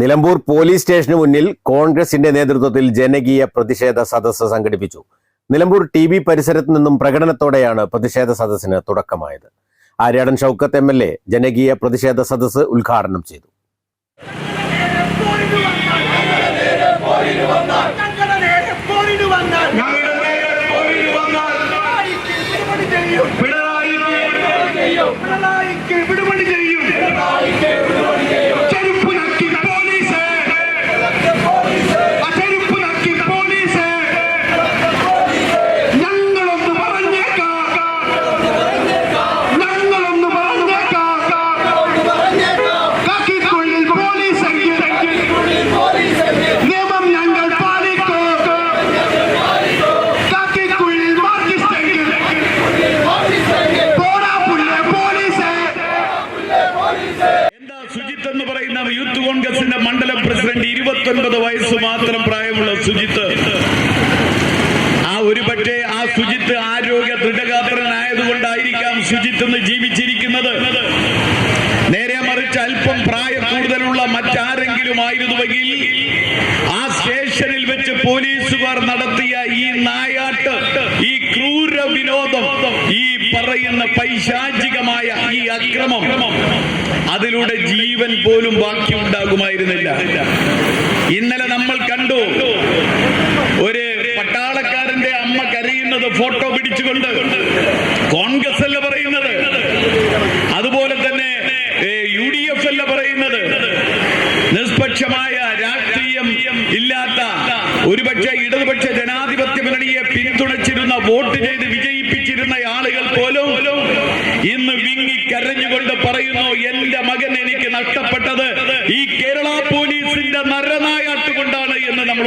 Nilambur police സ്റ്റേഷന് മുന്നിൽ കോൺഗ്രസിന്റെ നേതൃത്വത്തിൽ ജനകീയ പ്രതിഷേധ സദസ്സ് സംഘടിപ്പിച്ചു. നിലമ്പൂർ ടി വി പരിസരത്ത് നിന്നും പ്രകടനത്തോടെയാണ് പ്രതിഷേധ സദസ്സിന് തുടക്കമായത്. Aryadan Shoukath M L A ജനകീയ പ്രതിഷേധ സദസ്സ് ഉദ്ഘാടനം ചെയ്തു. ഞങ്ങളുടെ ഇരുപത്തൊൻപത് വയസ്സ് മാത്രം പ്രായമുള്ള സുജിത്ത്. ആ ഒരു പക്ഷേ ആ സുജിത്ത് ആരോഗ്യ ദൃഢഗാത്രനായതുകൊണ്ടായിരിക്കാം സുജിത്ത് എന്ന് ജീവിച്ചിരിക്കുന്നത്. നേരെ മറിച്ച് അല്പം പ്രായ കൂടുതലുള്ള മറ്റാരെങ്കിലും ആയിരുന്നുവെങ്കിൽ ആ സ്റ്റേഷനിൽ വെച്ച് പോലീസുകാർ നടത്തിയ ഈ നായാട്ട് ഈ ക്രൂര വിനോദം ഈ പറയുന്ന പൈശാചികമായ ഈ അക്രമം അതിലൂടെ ജീവൻ പോലും ബാക്കി ഉണ്ടാകുമായിരുന്നില്ല ഇന്നലെ നമ്മൾ കണ്ടു ഒരു പട്ടാളക്കാരന്റെ അമ്മ കരയുന്നത് ഫോട്ടോ പിടിച്ചുകൊണ്ട് കോൺഗ്രസ് അല്ല പറയുന്നത്. അതുപോലെ തന്നെ യു ഡി എഫ് അല്ല പറയുന്നത്. നിഷ്പക്ഷമായ രാഷ്ട്രീയം ഇല്ലാത്ത ഒരുപക്ഷെ ഇടതുപക്ഷ ജനാധിപത്യ മുന്നണിയെ പിന്തുണച്ചിരുന്ന വോട്ട് ചെയ്ത് വിജയിപ്പിച്ചിരുന്ന ആളുകൾ പോലും ഇന്ന് വിങ്ങി കരഞ്ഞുകൊണ്ട് പറയുന്നു എന്റെ മകൻ എനിക്ക് നഷ്ടപ്പെട്ടത്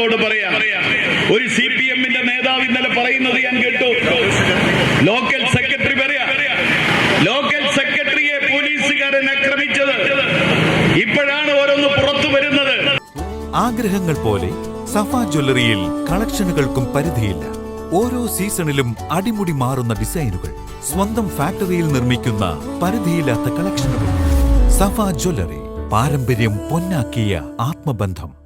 പറയാ പറയാം. ഒരു സി പി എമ്മിന്റെ നേതാവ് ഇന്നലെ പറയുന്നത് ഞാൻ കേട്ടു. ലോക്കൽ സെക്രട്ടറി പറയാ. ലോക്കൽ സെക്രട്ടറിയെ പോലീസുകാരൻ ആക്രമിച്ചത്. ഇപ്പോഴാണ് ഓരോന്ന് പുറത്തു വരുന്നത്. ആഗ്രഹങ്ങൾ പോലെ സഫ ജ്വല്ലറിയിൽ കളക്ഷനുകൾക്കും പരിധിയില്ല. ഓരോ സീസണിലും അടിമുടി മാറുന്ന ഡിസൈനുകൾ സ്വന്തം ഫാക്ടറിയിൽ നിർമ്മിക്കുന്ന പരിധിയില്ലാത്ത കളക്ഷനുകൾ. സഫ ജ്വല്ലറി പാരമ്പര്യം പൊന്നാക്കിയ ആത്മബന്ധം.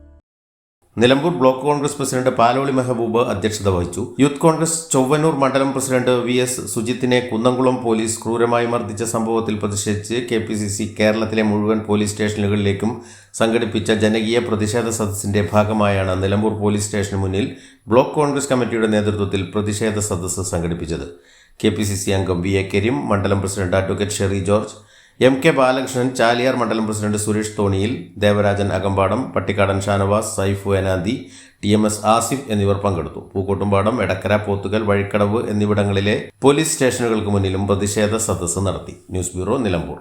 നിലമ്പൂർ ബ്ലോക്ക് കോൺഗ്രസ് പ്രസിഡന്റ് പാലോളി മെഹബൂബ് അധ്യക്ഷത വഹിച്ചു. യൂത്ത് കോൺഗ്രസ് ചൊവ്വന്നൂർ മണ്ഡലം പ്രസിഡന്റ് വി എസ് സുജിത്തിനെ കുന്നംകുളം പോലീസ് ക്രൂരമായി മർദ്ദിച്ച സംഭവത്തിൽ പ്രതിഷേധിച്ച് കെ പി സി സി കേരളത്തിലെ മുഴുവൻ പോലീസ് സ്റ്റേഷനുകളിലേക്കും സംഘടിപ്പിച്ച ജനകീയ പ്രതിഷേധ സദസ്സിന്റെ ഭാഗമായാണ് നിലമ്പൂർ പോലീസ് സ്റ്റേഷന് മുന്നിൽ ബ്ലോക്ക് കോൺഗ്രസ് കമ്മിറ്റിയുടെ നേതൃത്വത്തിൽ പ്രതിഷേധ സദസ്സ് സംഘടിപ്പിച്ചത്. കെ പി സി സി അംഗം വി എ കരീം മണ്ഡലം president advocate Sherry George M K Balakrishnan Chaliyar മണ്ഡലം president Suresh Thoniyil Devarajan Akampadam Pattikkadan Shanavas Saifu Ananthi T M S Asif എന്നിവർ പങ്കെടുത്തു. പൂക്കോട്ടുംപാടം എടക്കര പോത്തുകൽ വഴിക്കടവ് എന്നിവിടങ്ങളിലെ പോലീസ് സ്റ്റേഷനുകൾക്ക് മുന്നിലും പ്രതിഷേധ സദസ്സ് നടത്തി. News bureau Nilambur.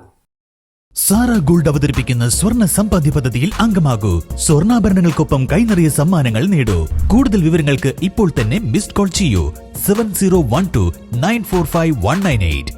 Sara gold അവതരിപ്പിക്കുന്ന സ്വർണ സമ്പാദ്യ പദ്ധതിയിൽ അംഗമാകൂ. സ്വർണാഭരണങ്ങൾക്കൊപ്പം കൈനിറിയ സമ്മാനങ്ങൾ നേടൂ. കൂടുതൽ വിവരങ്ങൾക്ക് ഇപ്പോൾ തന്നെ മിസ്ഡ് കോൾ ചെയ്യൂ. Seven zero one two nine four five one nine eight.